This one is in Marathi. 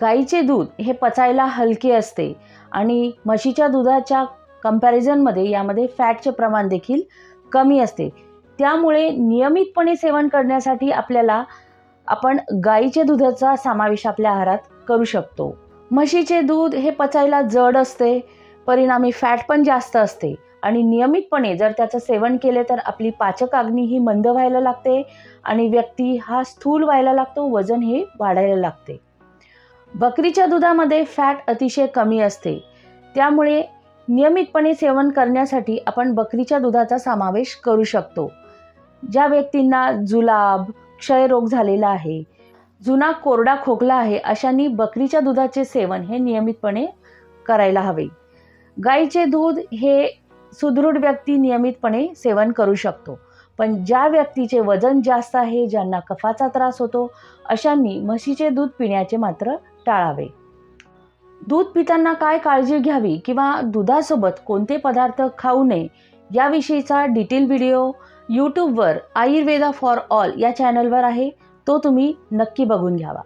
गाईचे दूध हे पचायला हलके असते आणि म्हशीच्या दुधाच्या कंपॅरिझनमध्ये यामध्ये फॅटचे प्रमाण देखील कमी असते. त्यामुळे नियमितपणे सेवन करण्यासाठी आपल्याला आपण गाईच्या दुधाचा समावेश आपल्या आहारात करू शकतो. म्हशीचे दूध हे पचायला जड असते परिणामी फॅट पण जास्त असते आणि नियमितपणे जर त्याचं सेवन केले तर आपली पाचकाग्नी ही मंद व्हायला लागते आणि व्यक्ती हा स्थूल व्हायला लागतो वजन हे वाढायला लागते. बकरीच्या दुधामध्ये फॅट अतिशय कमी असते. त्यामुळे नियमितपणे सेवन करण्यासाठी आपण बकरीच्या दुधाचा समावेश करू शकतो. ज्या व्यक्तींना जुलाब क्षयरोग झालेला आहे जुना कोरडा खोकला आहे अशांनी बकरीच्या दुधाचे सेवन हे नियमितपणे करायला हवे. गाईचे दूध हे सुदृढ व्यक्ती नियमितपणे सेवन करू शकतो. पण ज्या व्यक्तीचे वजन जास्त आहे ज्यांना कफाचा त्रास होतो अशांनी म्हशीचे दूध पिण्याचे मात्र टाळावे. दूध पिताना काय काळजी घ्यावी किंवा दुधासोबत कोणते पदार्थ खाऊ नये याविषयीचा डिटेल व्हिडिओ यूट्यूबवर आयुर्वेदा फॉर ऑल या चॅनलवर आहे. तो तुम्ही नक्की बघून घ्यावा.